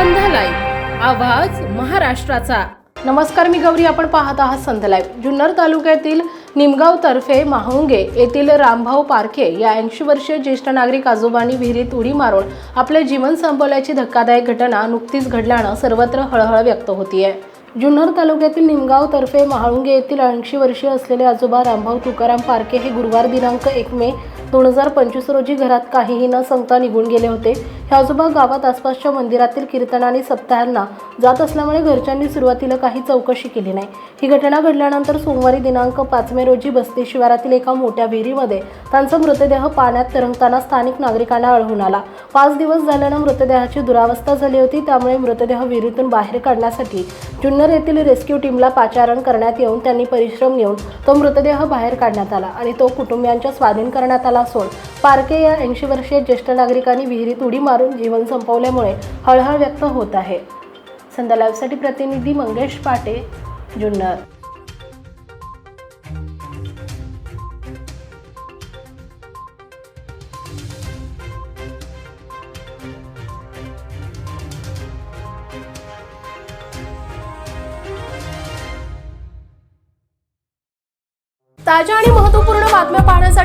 आवाज महाराष्ट्राचा. नमस्कार मी गौरी. आपण पाहत आहात संध्या लाईव्ह जुन्नर तालुक्यातील निमगाव तर्फे महाळुंगे येथील रामभाऊ पारखे या ऐंशी वर्षीय ज्येष्ठ नागरिक आजोबांनी विहिरीत उडी मारून आपले जीवन संपवल्याची धक्कादायक घटना नुकतीच घडल्यानं सर्वत्र हळहळ व्यक्त होतीये. जुन्नर तालुक्यातील निमगाव तर्फे महाळुंगे येथील ऐंशी वर्षीय असलेले आजोबा रामभाऊ तुकाराम पारखे हे गुरुवार दिनांक एक मे दोन हजार पंचवीस रोजी घरात काहीही न सांगता निघून गेले होते. हे आजोबा गावात आसपासच्या मंदिरातील कीर्तन आणि सप्ताहांना जात असल्यामुळे घरच्यांनी सुरुवातीला काही चौकशी केली नाही. ही घटना घडल्यानंतर सोमवारी दिनांक पाच मे रोजी बस्ती शिवारातील एका मोठ्या विहिरीमध्ये त्यांचा मृतदेह पाण्यात तरंगताना स्थानिक नागरिकांना आढळून आला. पाच दिवस झाल्यानं मृतदेहाची दुरावस्था झाली होती त्यामुळे मृतदेह विहिरीतून बाहेर काढण्यासाठी जुन्नर येथील रेस्क्यू टीमला पाचारण करण्यात येऊन त्यांनी परिश्रम घेऊन तो मृतदेह बाहेर काढण्यात आला आणि तो कुटुंबियांच्या स्वाधीन करण्यात आला. असून पारके या ऐंशी वर्षीय ज्येष्ठ नागरिकांनी विहिरीत उडी मारून जीवन संपवल्यामुळे हळहळ व्यक्त होत आहे. संध्या लाईव्हसाठी प्रतिनिधी मंगेश पाटे जुन्नर. ताज्या आणि महत्त्वपूर्ण बातम्या